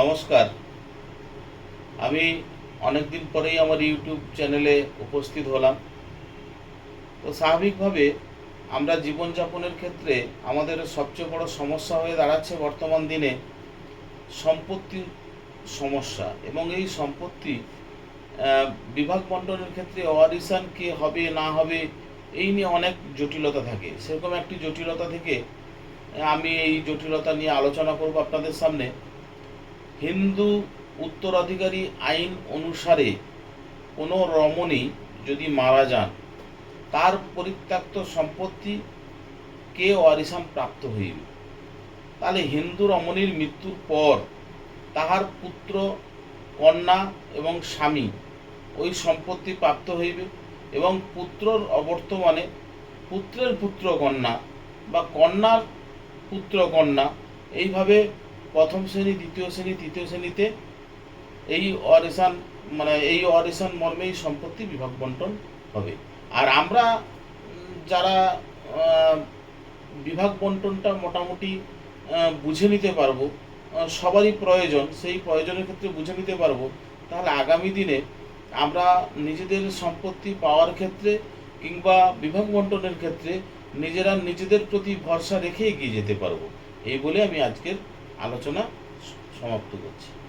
নমস্কার। আমি অনেকদিন পরেই আমার ইউটিউব চ্যানেলে উপস্থিত হলাম। তো স্বাভাবিকভাবে আমরা জীবনযাপনের ক্ষেত্রে আমাদের সবচেয়ে বড় সমস্যা হয়ে দাঁড়াচ্ছে বর্তমান দিনে সম্পত্তির সমস্যা এবং এই সম্পত্তি বিভাগ বন্টনের ক্ষেত্রে অরিসান কে হবে, না হবে, এই নিয়ে অনেক জটিলতা থাকে। সেরকম একটি জটিলতা থেকে আমি এই জটিলতা নিয়ে আলোচনা করব আপনাদের সামনে। হিন্দু উত্তরাধিকারী আইন অনুসারে কোনো রমণী যদি মারা যান, তার পরিত্যক্ত সম্পত্তি কে ওয়ারিসান প্রাপ্ত হইবে? তাহলে হিন্দু রমণীর মৃত্যুর পর তাহার পুত্র, কন্যা এবং স্বামী ওই সম্পত্তি প্রাপ্ত হইবে এবং পুত্রর অবর্তমানে পুত্রের পুত্র কন্যা বা কন্যার পুত্র কন্যা এইভাবে প্রথম শ্রেণি, দ্বিতীয় শ্রেণি, তৃতীয় শ্রেণীতে এই অরেশান মানে এই অরেশান মর্মেই সম্পত্তি বিভাগ বন্টন হবে। আর আমরা, যারা বিভাগ বন্টনটা মোটামুটি বুঝে নিতে পারব সবারই প্রয়োজন, সেই প্রয়োজনের ক্ষেত্রে বুঝে নিতে পারব, তাহলে আগামী দিনে আমরা নিজেদের সম্পত্তি পাওয়ার ক্ষেত্রে কিংবা বিভাগ বন্টনের ক্ষেত্রে নিজেরা নিজেদের প্রতি ভরসা রেখে এগিয়ে যেতে পারব। এই বলে আমি আজকের আলোচনা সমাপ্ত করছি।